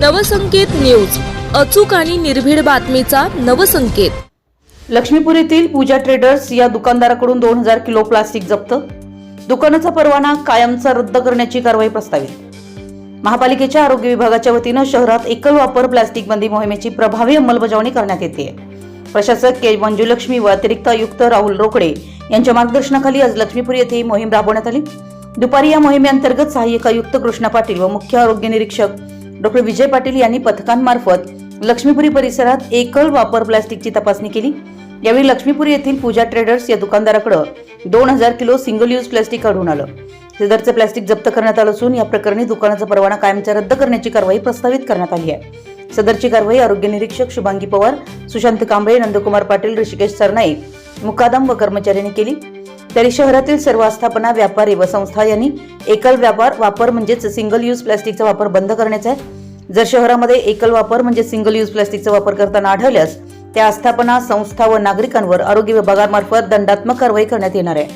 Navsanket news. अचूक आणि निर्भीड बातमीचा नवसंकेत. लक्ष्मीपूर येथील पूजा ट्रेडर्स या दुकानदाराकडून दोन हजार किलो प्लास्टिक जप्त. दुकानाचा परवाना कायमचा रद्द करण्याची कारवाई प्रस्तावित. महापालिकेच्या आरोग्य विभागाच्या वतीनं शहरात एकल वापर प्लास्टिक बंदी मोहिमेची प्रभावी अंमलबजावणी करण्यात येते. प्रशासक के. मंजुलक्ष्मी व अतिरिक्त आयुक्त राहुल रोकडे यांच्या मार्गदर्शनाखाली आज लक्ष्मीपूर येथे ही मोहीम राबवण्यात आली. दुपारी या मोहिमेअंतर्गत सहाय्यक आयुक्त कृष्णा पाटील व मुख्य आरोग्य निरीक्षक डॉक्टर विजय पाटील यांनी पथकांमार्फत लक्ष्मीपुरी परिसरात एकल वापर प्लास्टिकची तपासणी केली. यावेळी लक्ष्मीपुरी येथील पूजा ट्रेडर्स या दुकानदाराकडे दोन हजार किलो सिंगल यूज प्लास्टिक आढळून आलं. सदरचं प्लास्टिक जप्त करण्यात आलं असून या प्रकरणी दुकानाचा परवाना कायमचा रद्द करण्याची कारवाई प्रस्तावित करण्यात आली आहे. सदरची कारवाई आरोग्य निरीक्षक शुभांगी पवार सुशांत कांबळे नंदकुमार पाटील ऋषिकेश सरनाईक मुकादम व कर्मचाऱ्यांनी केली. तरी शहरातील सर्व आस्थापना व्यापारी व संस्था यांनी एकल व्यापार वापर म्हणजेच सिंगल यूज प्लास्टिकचा वापर बंद करण्याचा आहे. जर शहरामध्ये एकल वापर म्हणजे सिंगल यूज प्लास्टिकचा वापर करताना आढळल्यास त्या आस्थापना संस्था व नागरिकांवर आरोग्य विभागामार्फत दंडात्मक कारवाई करण्यात येणार आहे.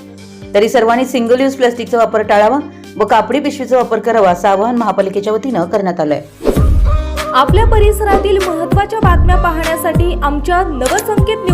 तरी सर्वांनी सिंगल यूज प्लास्टिकचा वापर टाळावा व कापडी पिशवीचा वापर करावा असं आवाहन महापालिकेच्या वतीनं करण्यात आलंय. आपल्या परिसरातील महत्त्वाच्या बातम्या पाहण्यासाठी आमच्या नवसंकेत न्यूज